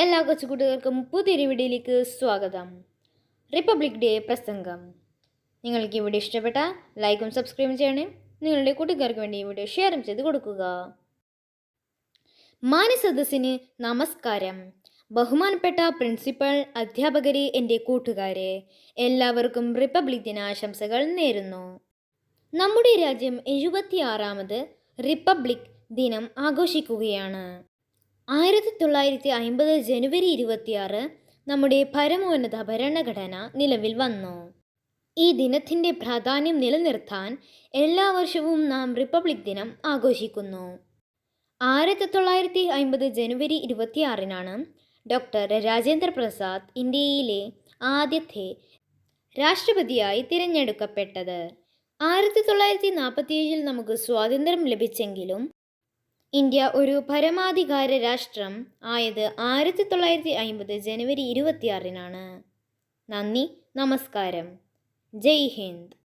എല്ലാ കൊച്ചുകുട്ടികൾക്കും പുതിയൊരു വീഡിയോയിലേക്ക് സ്വാഗതം. റിപ്പബ്ലിക് ഡേ പ്രസംഗം. നിങ്ങൾക്ക് ഈ വീഡിയോ ഇഷ്ടപ്പെട്ട ലൈക്കും സബ്സ്ക്രൈബും ചെയ്യണേ. നിങ്ങളുടെ കൂട്ടുകാർക്ക് വേണ്ടി ഈ വീഡിയോ ഷെയറും ചെയ്ത് കൊടുക്കുക. മാനസദസ്സിന് നമസ്കാരം. ബഹുമാനപ്പെട്ട പ്രിൻസിപ്പൽ അധ്യാപകരെ എന്റെ കൂട്ടുകാരെ എല്ലാവർക്കും റിപ്പബ്ലിക് ദിനാശംസകൾ നേരുന്നു. നമ്മുടെ രാജ്യം എഴുപത്തിയാറാമത് റിപ്പബ്ലിക് ദിനം ആഘോഷിക്കുകയാണ്. ആയിരത്തി തൊള്ളായിരത്തി അമ്പത് ജനുവരി ഇരുപത്തിയാറ് നമ്മുടെ പരമോന്നത ഭരണഘടന നിലവിൽ വന്നു. ഈ ദിനത്തിന്റെ പ്രാധാന്യം നിലനിർത്താൻ എല്ലാ വർഷവും നാം റിപ്പബ്ലിക് ദിനം ആഘോഷിക്കുന്നു. ആയിരത്തി തൊള്ളായിരത്തി അമ്പത് ജനുവരി ഇരുപത്തിയാറിനാണ് ഡോക്ടർ രാജേന്ദ്ര പ്രസാദ് ഇന്ത്യയിലെ ആദ്യത്തെ രാഷ്ട്രപതിയായി തിരഞ്ഞെടുക്കപ്പെട്ടത്. ആയിരത്തി തൊള്ളായിരത്തി നാൽപ്പത്തിയേഴിൽ നമുക്ക് സ്വാതന്ത്ര്യം ലഭിച്ചെങ്കിലും ഇന്ത്യ ഒരു പരമാധികാര രാഷ്ട്രം ആയത് ആയിരത്തി തൊള്ളായിരത്തി അമ്പത് ജനുവരി ഇരുപത്തിയാറിനാണ്. നന്ദി നമസ്കാരം. ജയ് ഹിന്ദ്.